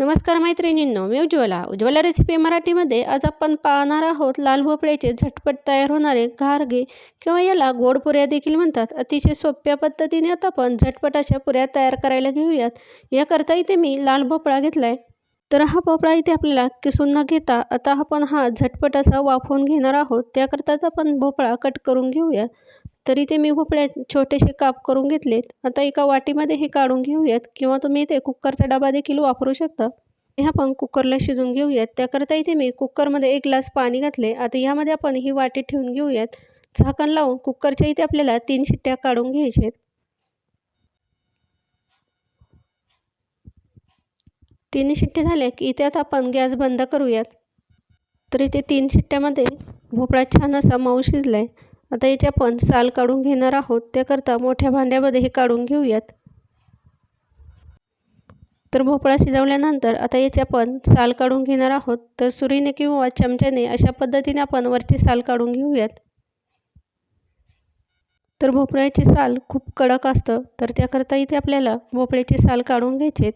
नमस्कार मैत्रिणींनो मी उज्ज्वला. उज्ज्वला रेसिपी मराठीमध्ये आज आपण पाहणार आहोत लाल भोपळ्याचे झटपट तयार होणारे घारगे किंवा याला गोड पुऱ्या देखील म्हणतात. अतिशय सोप्या पद्धतीने आता आपण झटपट अशा पुऱ्या तयार करायला घेऊयात. याकरता इथे मी लाल भोपळा घेतला आहे तर हा भोपळा इथे आपल्याला किसून न घेता आता आपण हा झटपट असा वाफवून घेणार आहोत. त्याकरताच आपण भोपळा कट करून घेऊया. तरी ते मी भोपळे छोटेसे काप करून घेतलेत. आता एका वाटीमध्ये हे काढून घेऊयात किंवा तुम्ही इथे कुकरचा डबा देखील वापरू शकता. हे आपण कुकरला शिजून घेऊयात. त्याकरता इथे मी कुकरमध्ये एक ग्लास पाणी घातले. आता यामध्ये आपण ही वाटी ठेवून घेऊयात. झाकण लावून कुकरच्या इथे आपल्याला तीन शिट्ट्या काढून घ्यायच्या आहेत तीन शिट्ट्या झाल्या की इथे आता आपण गॅस बंद करूयात. तर इथे तीन शिट्ट्यामध्ये भोपळा छान असा मऊ शिजला आहे आता याचे आपण साल काढून घेणार आहोत. त्याकरता मोठ्या भांड्यामध्ये हे काढून घेऊयात. तर भोपळा शिजवल्यानंतर आता याचे आपण साल काढून घेणार आहोत. तर सुरीने किंवा चमच्याने अशा पद्धतीने आपण वरची साल काढून घेऊयात. तर भोपळ्याची साल खूप कडक असतं. तर त्याकरता इथे आपल्याला भोपळ्याची साल काढून घ्यायचे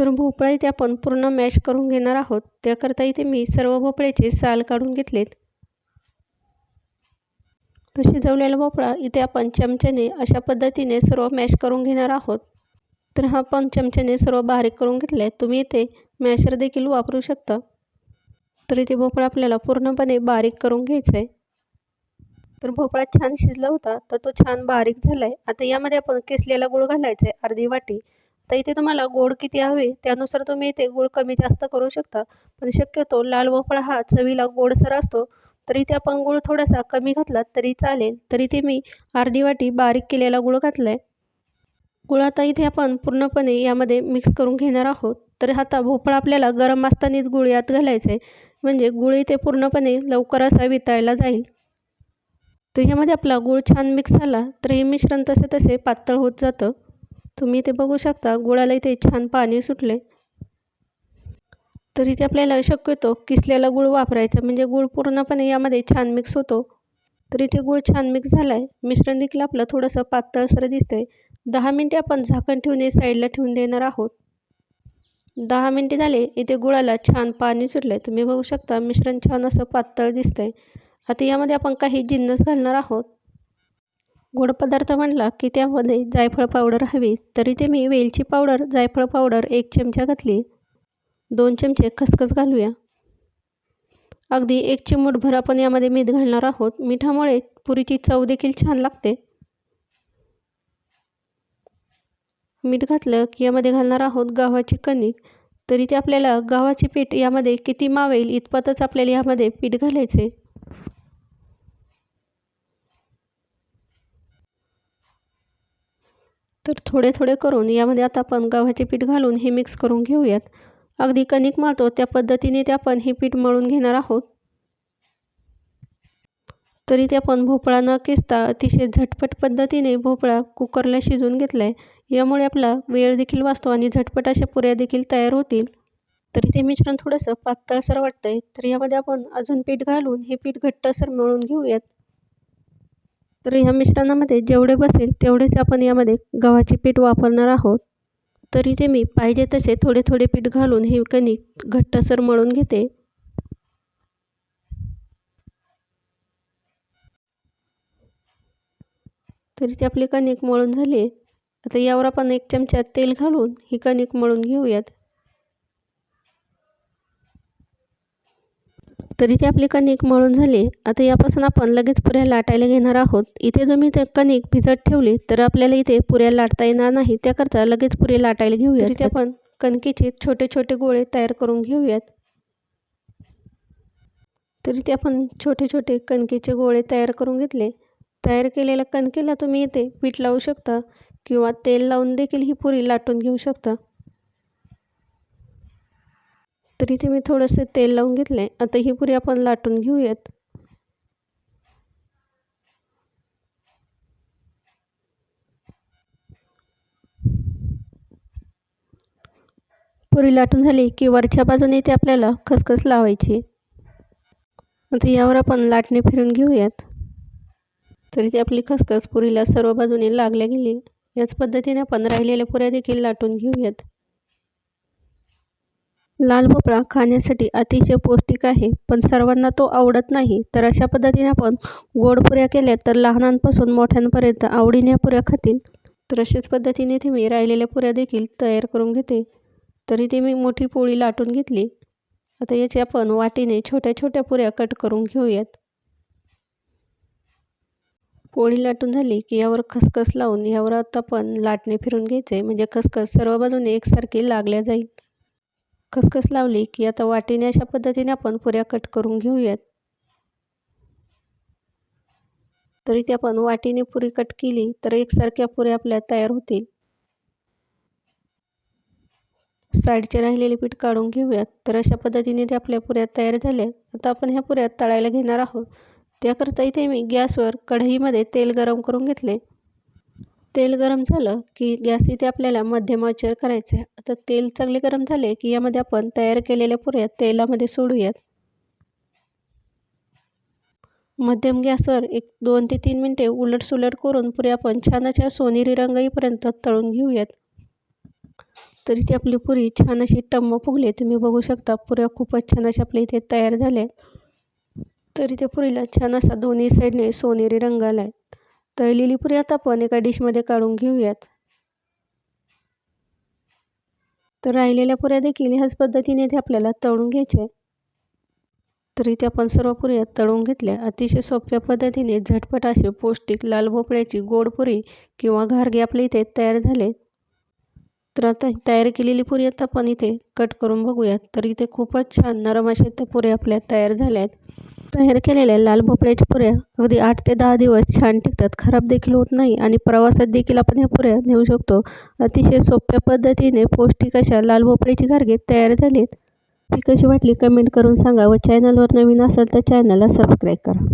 तर भोपळा इथे आपण पूर्ण मॅश करून घेणार आहोत. त्याकरता इथे मी सर्व भोपळ्याचे साल काढून घेतलेत. तर शिजवलेला भोपळा इथे आपण चमच्याने अशा पद्धतीने सर्व मॅश करून घेणार आहोत. तर हा पण चमच्याने सर्व बारीक करून घेतला आहे तुम्ही इथे मॅशर देखील वापरू शकता. तर इथे भोपळा आपल्याला पूर्णपणे बारीक करून घ्यायचा आहे तर भोपळा छान शिजला होता तर तो छान बारीक झाला आहे आता यामध्ये आपण केसलेला गुळ घालायचा आहे अर्धी वाटी. तर इथे तुम्हाला गोड किती हवे त्यानुसार तुम्ही इथे गोड कमी जास्त करू शकता. पण शक्यतो लाल भोपळा हा चवीला गोडसर असतो. तर इथे आपण गुळ थोडासा कमी घातला तरी चालेल. तर इथे मी अर्धी वाटी बारीक केलेला गुळ घातला आहे गुळ आता इथे आपण पूर्णपणे यामध्ये मिक्स करून घेणार आहोत. तर आता भोपळा आपल्याला गरम असतानाच गुळ यात घालायचं आहे म्हणजे गुळ इथे पूर्णपणे लवकर असा वितळला जाईल. तर ह्यामध्ये आपला गुळ छान मिक्स झाला. तर हे मिश्रण तसे तसे पातळ होत जातं. तुम्ही इथे बघू शकता गुळाला इथे छान पाणी सुटले. तर इथे आपल्याला शक्यतो किसलेला गुळ वापरायचा. म्हणजे गुळ पूर्णपणे यामध्ये छान मिक्स होतो. तर इथे गुळ छान मिक्स झाला आहे मिश्रण देखील आपलं थोडंसं पातळसर दिसतं आहे दहा मिनटे आपण झाकण ठेवून हे साईडला ठेवून देणार आहोत. दहा मिनटे झाले इथे गुळाला छान पाणी सुटलं आहे तुम्ही बघू शकता मिश्रण छान असं पातळ दिसतं आहे आता यामध्ये आपण काही जिन्नस घालणार आहोत. गोड पदार्थ म्हणला की त्यामध्ये जायफळ पावडर हवी तरी ते मी वेलची पावडर जायफळ पावडर एक चमचा घातली. दोन चमचे खसखस घालूया. अगदी एक चिमूटभर आपण यामध्ये मीठ घालणार आहोत. मिठामुळे पुरीची चव देखील छान लागते. मीठ घातलं की यामध्ये घालणार आहोत गव्हाची कणिक. तरी ते आपल्याला गव्हाची पीठ यामध्ये किती मावेल इतपतच आपल्याला यामध्ये पीठ घालायचे. तर थोडे थोडे करून यामध्ये आता आपण गव्हाचे पीठ घालून हे मिक्स करून घेऊयात. अगदी कणिक मळतो त्या पद्धतीने ते आपण हे पीठ मळून घेणार आहोत. तरी ते आपण भोपळा न किसता अतिशय झटपट पद्धतीने भोपळा कुकरला शिजवून घेतला आहे यामुळे आपला वेळ देखील वाचतो आणि झटपट अशा पुऱ्या देखील तयार होतील. तरी ते मिश्रण थोडंसं पातळसर वाटतं आहे तर यामध्ये आपण अजून पीठ घालून हे पीठ घट्टसर मळून घेऊयात. तर ह्या मिश्रणामध्ये जेवढे बसेल तेवढेच आपण यामध्ये गव्हाचे पीठ वापरणार आहोत. तरी ते मी पाहिजे तसे थोडे थोडे पीठ घालून हे कणिक घट्टसर मळून घेते. तरी ते आपली कणिक मळून झाली. आता यावर आपण एक चमचा तेल घालून ही कणिक मळून घेऊयात. तरी ते आपली कणिक मळून झाली. आता यापासून आपण लगेच पुऱ्या लाटायला घेणार आहोत. इथे जर मी ते कणिक भिजत ठेवली तर आपल्याला इथे पुऱ्या लाटता येणार नाही. त्याकरता लगेच पुरे लाटायला घेऊया इथे आपण कणकेचे छोटे छोटे गोळे तयार करून घेऊयात. तरी ते आपण छोटे छोटे कणकेचे गोळे तयार करून घेतले. तयार केलेल्या कणकेला तुम्ही इथे पीठ लावू शकता किंवा तेल लावून देखील ही पुरी लाटून घेऊ शकता. तर इथे मी थोडंसं तेल लावून घेतलं आहे आता ही पुरी आपण लाटून घेऊयात. पुरी लाटून झाली की वरच्या बाजूने इथे आपल्याला खसखस लावायची. आता यावर आपण लाटणे फिरून घेऊयात. तर इथे आपली खसखस पुरीला सर्व बाजूने लागल्या गेली. याच पद्धतीने आपण राहिलेल्या पुऱ्या देखील लाटून घेऊयात. लाल भोपळा खाण्यासाठी अतिशय पौष्टिक आहे पण सर्वांना तो आवडत नाही. तर अशा पद्धतीने आपण गोड पुऱ्या केल्या तर लहानांपासून मोठ्यांपर्यंत आवडीने पुऱ्या खातील. तर अशाच पद्धतीने इथे मी राहिलेल्या पुऱ्या देखील तयार करून घेते. तर इथे मी मोठी पोळी लाटून घेतली. आता याची आपण वाटीने छोट्या छोट्या पुऱ्या कट करून घेऊयात. पोळी लाटून झाली की यावर खसखस लावून यावर आता आपण लाटणे फिरून घ्यायचे. म्हणजे खसखस सर्व बाजूने एकसारखी लागल्या जाईल. खसखस लावली की आता वाटीने अशा पद्धतीने आपण पुऱ्या कट करून घेऊयात. तर इथे आपण वाटीने पुरी कट केली तर एकसारख्या पुऱ्या आपल्या तयार होतील. साईडचे राहिलेले पीठ काढून घेऊयात. तर अशा पद्धतीने ते आपल्या पुऱ्या तयार झाल्या. आता आपण ह्या पुऱ्या तळायला घेणार आहोत. त्याकरता इथे मी गॅसवर कढईमध्ये तेल गरम करून घेतले. तेल गरम झालं की गॅस इथे आपल्याला मध्यम आचर करायचं आहे. आता तेल चांगले गरम झाले की यामध्ये आपण तयार केलेल्या पुऱ्या तेलामध्ये सोडूयात. मध्यम गॅसवर एक दोन ते तीन मिनटे उलटसुलट करून पुऱ्या आपण छान अशा सोनेरी रंग येईपर्यंत तळून घेऊयात. तर इथे आपली पुरी छान अशी टम्म फुगले तुम्ही बघू शकता पुऱ्या खूपच छान अशा आपल्या इथे तयार झाल्या तर इथे पुरीला छान असा दोन्ही साईडने सोनेरी रंग आला आहे तळलेली पुरी आता आपण एका डिशमध्ये काढून घेऊयात. तर राहिलेल्या पुऱ्या देखील ह्याच पद्धतीने ते आपल्याला तळून घ्यायचे. तर इथे आपण सर्व पुऱ्या तळून घेतल्या. अतिशय सोप्या पद्धतीने झटपट असे पौष्टिक लाल भोपळ्याची गोड पुरी किंवा घारगे आपल्या इथे तयार झाले. तर आता तयार केलेली पुरी आता आपण इथे कट करून बघूयात. तर इथे खूपच छान नरम अशा त्या पुऱ्या आपल्या तयार झाल्या आहेत तयार केलेल्या लाल भोपळ्याच्या पुऱ्या अगदी आठ ते दहा दिवस छान टिकतात. खराब देखील होत नाही आणि प्रवासात देखील आपण ह्या पुऱ्या नेऊ शकतो. अतिशय सोप्या पद्धतीने पौष्टिक अशा लाल भोपळ्याची गार्गे तयार झालीत. ती कशी वाटली कमेंट करून सांगा व चॅनलवर नवीन असाल तर चॅनलला सबस्क्राईब करा.